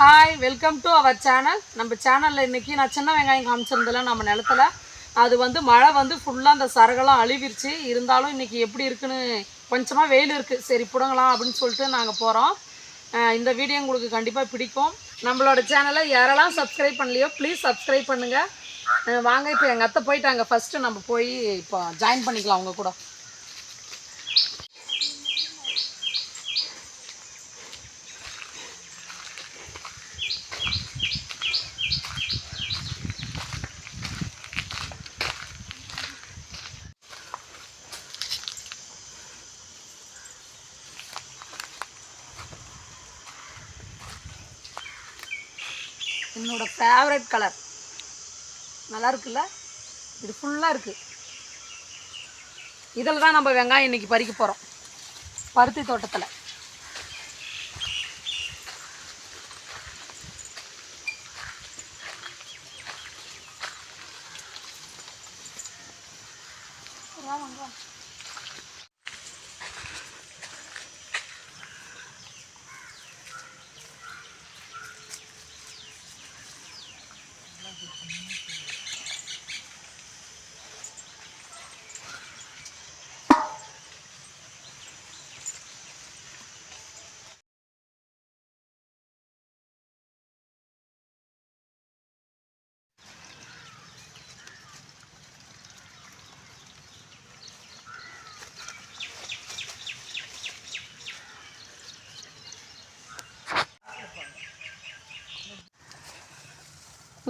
Hi welcome to our channel நம்ம சேனலில் இன்றைக்கி நான் சின்ன வெங்காயம் காமிச்சிருந்தல நம்ம நிலத்துல. அது வந்து மழை வந்து ஃபுல்லாக அந்த சரகெல்லாம் அழுவிருச்சு. இருந்தாலும் இன்றைக்கி எப்படி இருக்குன்னு கொஞ்சமாக வெயில் இருக்குது சரி புடுங்கலாம் அப்படின்னு சொல்லிட்டு நாங்கள் போகிறோம் இந்த வீடியோ உங்களுக்கு கண்டிப்பாக பிடிக்கும். நம்மளோட சேனலை யாரெல்லாம் சப்ஸ்கிரைப் பண்ணலையோ ப்ளீஸ் சப்ஸ்கிரைப் பண்ணுங்கள் வாங்க இப்போ எங்கள் அத்தை போயிட்டாங்க. ஃபஸ்ட்டு நம்ம போய் இப்போ ஜாயின் பண்ணிக்கலாம் அவங்க கூட. என்னோடய ஃபேவரட் கலர் நல்லா இருக்குல்ல இது ஃபுல்லாக இருக்குது இதில் தான் நம்ம வெங்காயம் இன்னைக்கு பறிக்க போகிறோம் பருத்தி தோட்டத்தில்.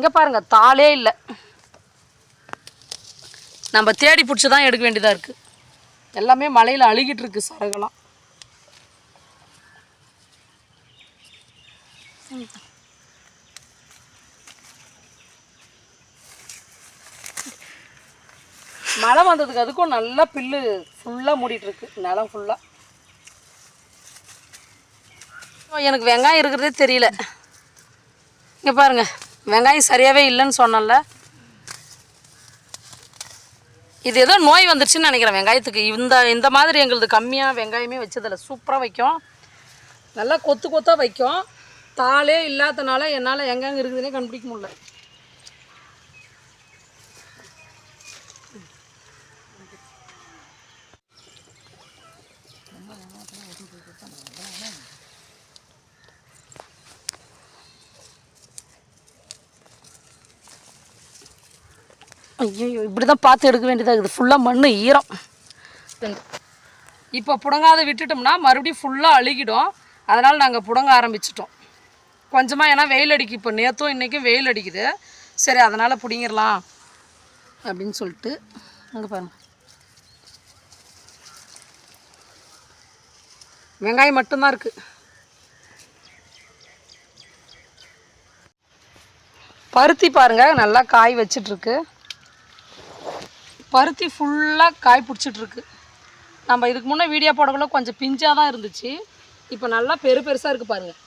இங்கே பாருங்க தாளே இல்லை. நம்ம தேடி பிடிச்சி தான் எடுக்க வேண்டியதாக இருக்குது எல்லாமே மலையில் அழுகிட்டு இருக்கு சரகெல்லாம் மழை வந்ததுக்கு அதுக்கும் நல்லா பில்லு ஃபுல்லாக மூடிட்டு இருக்கு நிலம் ஃபுல்லாக எனக்கு வெங்காயம் இருக்கிறதே தெரியல. இங்கே பாருங்க. வெங்காயம் சரியாகவே இல்லைன்னு சொன்னல இது ஏதோ நோய் வந்துருச்சுன்னு நினைக்கிறேன் வெங்காயத்துக்கு. இந்த இந்த மாதிரி எங்களுது கம்மியாக வெங்காயமே வச்சதில்ல. சூப்பராக வைக்கும். நல்லா கொத்து கொத்தாக வைக்கும். தாளே இல்லாதனால என்னால் எங்கெங்கே இருக்குதுன்னே கண்டுபிடிக்க முடியல. ஐயோ இப்படி தான் பார்த்து எடுக்க வேண்டியதாக இருக்குது. ஃபுல்லாக மண் ஈரம். இப்போ புடங்காத விட்டுட்டோம்னா மறுபடியும் ஃபுல்லாக அழுகிடும். அதனால் நாங்கள் புடங்க ஆரம்பிச்சிட்டோம். கொஞ்சமாக ஏன்னா வெயில் அடிக்கு. இப்போ நேற்றும் இன்றைக்கும் வெயில் அடிக்குது. சரி அதனால் பிடிங்கிடலாம் அப்படின்னு சொல்லிட்டு அங்கே பாருங்க. வெங்காயம் மட்டும்தான் இருக்குது பருத்தி பாருங்கள் நல்லா காய் வச்சிட்ருக்கு பருத்தி ஃபுல்லாக காய் பிடிச்சிட்ருக்கு. நம்ம இதுக்கு முன்னே வீடியோ போடக்குள்ள கொஞ்சம் பிஞ்சாக தான் இருந்துச்சு. இப்போ நல்லா பெரு பெருசாக இருக்குது பாருங்கள்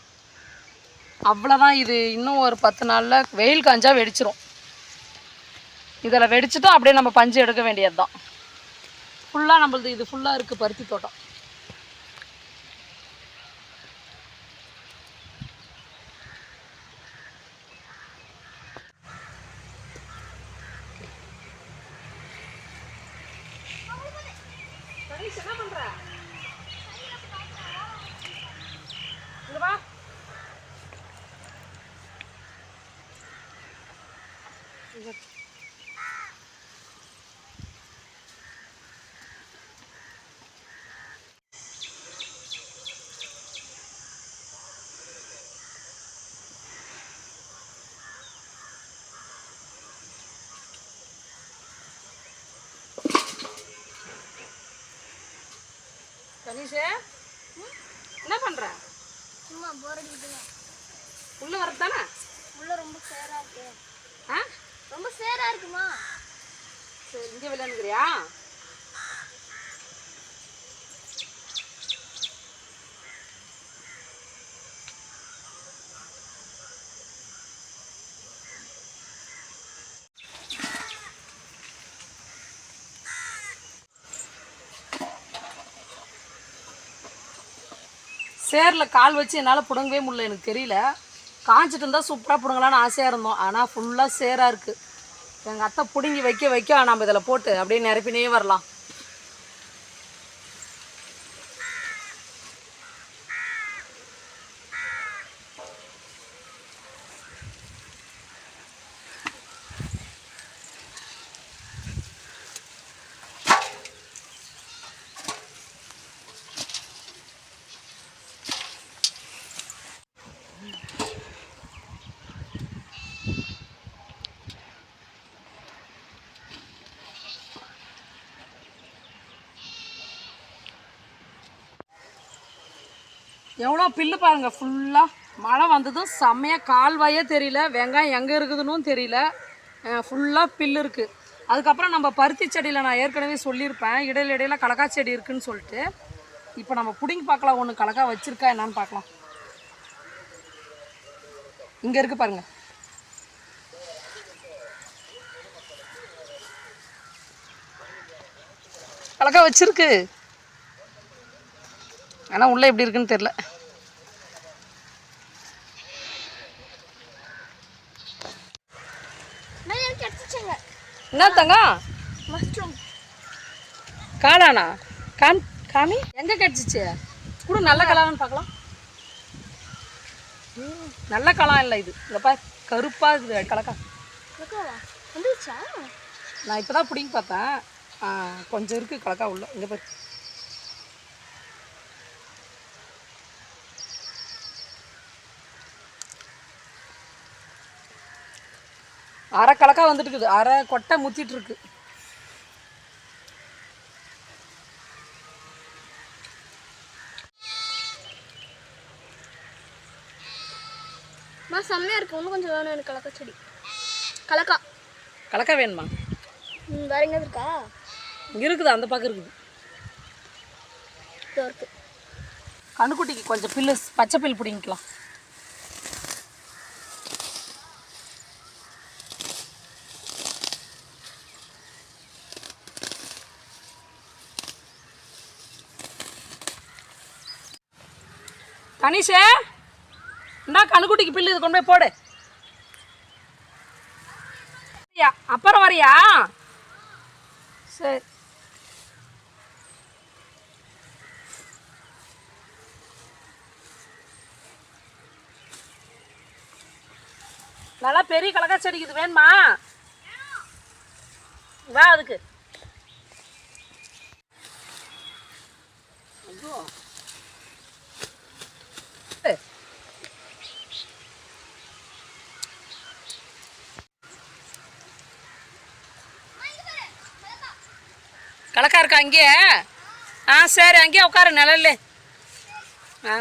அவ்வளோதான் இது. இன்னும் ஒரு பத்து நாளில் வெயில் காஞ்சா வெடிச்சிரும். இதில் வெடிச்சிட்டோம் அப்படியே நம்ம பஞ்சு எடுக்க வேண்டியது தான் ஃபுல்லாக நம்மளது இது ஃபுல்லாக இருக்குது பருத்தி தோட்டம். சதீஷ் என்ன பண்ற இங்க வா இங்க. கணேஷே என்ன பண்ற? சும்மா போர் அடிக்குதுங்க. உள்ள வரதானே உள்ள ரொம்ப சேரா இருக்கு. ஆ? ரொம்ப சேரா இருக்குமா? சரி இங்கே விளையாண்டுக்கிறியா? சேரில் கால் வச்சு என்னால் பிடுங்கவே முடியல எனக்கு தெரியல. காஞ்சிட்டு இருந்தால் சூப்பராக பிடுங்கலான்னு ஆசையாக இருந்தோம். ஆனால் ஃபுல்லாக சேராக இருக்குது எங்கள் அத்தை பிடுங்கி வைக்க வைக்க நம்ம இதில் போட்டு அப்படியே நிரப்பினே வரலாம். எவ்வளோ பில்லு பாருங்க ஃபுல்லாக மழை வந்ததும் செம்மையாக கால்வாயே தெரியல வெங்காயம் எங்கே இருக்குதுன்னு தெரியல. ஃபுல்லாக பில்லு இருக்குது அதுக்கப்புறம் நம்ம பருத்தி செடியில் நான் ஏற்கனவே சொல்லியிருப்பேன் இடையில இடையில கலக்கா செடி இருக்குதுன்னு சொல்லிட்டு. இப்போ நம்ம பிடிங்கி பார்க்கலாம் ஒன்று கலக்கா வச்சுருக்கா என்னன்னு பார்க்கலாம். இங்கே இருக்குது பாருங்கள் கலக்கா வச்சுருக்கு. ஆனால் உள்ளே எப்படி இருக்குன்னு தெரில என்ன தங்கம் காளானா? காம் காமி? எங்கே கிடச்சிச்சு? கூட நல்ல கலான்னு பார்க்கலாம். நல்ல கலாம் இல்லை இது. இல்லைப்பா கருப்பாக இருக்குது கலக்கா. நான் இப்போ தான் பிடிங்கி பார்த்தேன். கொஞ்சம் இருக்குது கலக்கா உள்ள. இங்கே பாரு. அரை கலக்கா வந்துட்டு இருக்குது அரை கொட்டை முத்திட்டு இருக்கு மா செம்மையாக இருக்கு. இன்னும் கொஞ்சம் வேணும் எனக்கு கலக்கா செடி. கலக்கா. கலக்கா வேணுமா? ம் வேற எங்கேயாவது இருக்கா? இருக்குது அந்த பக்கம் இருக்குது. இதோ இருக்கு. கண்ணுக்குட்டிக்கு கொஞ்சம் பில்லு பச்சை பில் பிடிங்கிக்கலாம். கணேஷே இந்தா கண்ணுக்குட்டிக்கு பில்லு இது கொண்டு போய் போடு. அப்புறம் வரியா? சரி. நல்லா பெரிய கலக்கா செடிக்கு இது வேணுமா? வா அதுக்கு. ஐயோ. கலக்கா இருக்கா அங்கேயே? ஆ சரி அங்கேயே உட்காரு நிழல்ல. ஆ.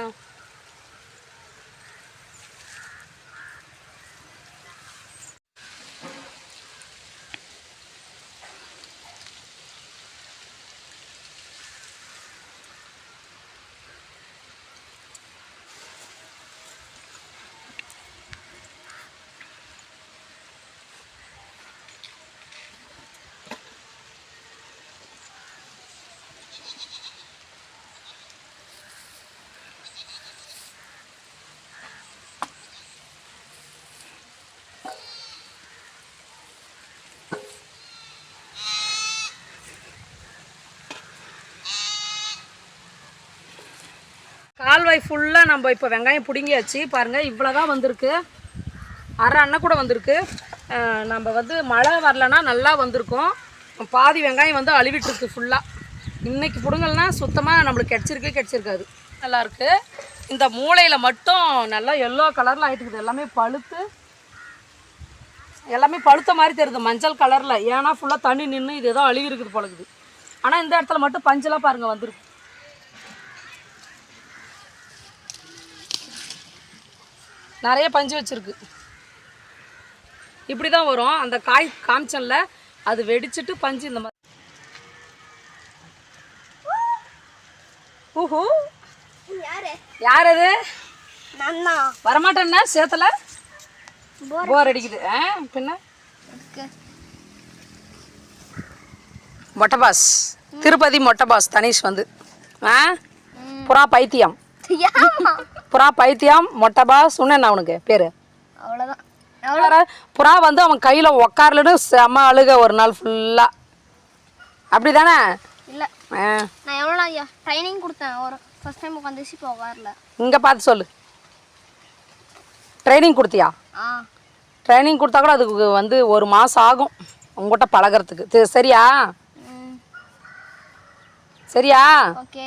கால்வாய் ஃபுல்லாக நம்ம இப்போ வெங்காயம் பிடுங்கியாச்சு. பாருங்கள் இவ்வளோ தான் வந்திருக்கு. அரை அண்ணன் கூட வந்திருக்கு. நம்ம வந்து மழை வரலன்னா நல்லா வந்திருக்கும். பாதி வெங்காயம் வந்து அழுவிட்டுருக்கு ஃபுல்லாக இன்றைக்கி பிடுங்கல்னா சுத்தமாக நம்மளுக்கு கிடச்சிருக்கே கிடச்சிருக்காது. நல்லாயிருக்கு இந்த மூளையில் மட்டும் நல்லா எல்லோ கலரில் ஆகிட்டுருக்குது எல்லாமே பழுத்து எல்லாமே பழுத்த மாதிரி தெரியுது. மஞ்சள் கலரில் ஏன்னா ஃபுல்லாக தண்ணி நின்று இது ஏதோ அழுகி இருக்குது போலக்குது. ஆனால் இந்த இடத்துல மட்டும் பஞ்செல்லாம் பாருங்கள் வந்திருக்கு. நிறைய பஞ்சு வச்சிருக்கு. இப்படி தான் வரும். அந்த காய் காமிச்சல்ல அது வெடிச்சிட்டு பஞ்சு இந்த மாதிரி. ஊஹூ. யாரு? அது? வரமாட்டேன்னா சேத்துல? போர் அடிக்குது. ஆ பின்ன? மொட்டை பாஸ். திருப்பதி மொட்டை பாஸ் தனீஷ் வந்து. ஆ? புறா பைத்தியம். புறா பைத்தியம் மொட்டைபா சொன்னேன் அவனுக்கு பேர். அவ்வளோதான் புறா வந்து அவன் கையில் உக்காரலன்னு செம அழுக ஒரு நாள் ஃபுல்லாக அப்படி தானே இல்லை நான் எவ்வளோ ஐயா ட்ரைனிங் கொடுத்தேன் ஒரு ஃபர்ஸ்ட் டைம் உட்காந்துச்சு இப்போ உட்காரல இங்கே பார்த்து சொல்லு. ட்ரைனிங் கொடுத்தியா? ஆ. ட்ரைனிங் கொடுத்தா கூட அதுக்கு வந்து ஒரு மாதம் ஆகும் உங்கள்கிட்ட பழகுறதுக்கு. சரியா? சரியா? ஓகே.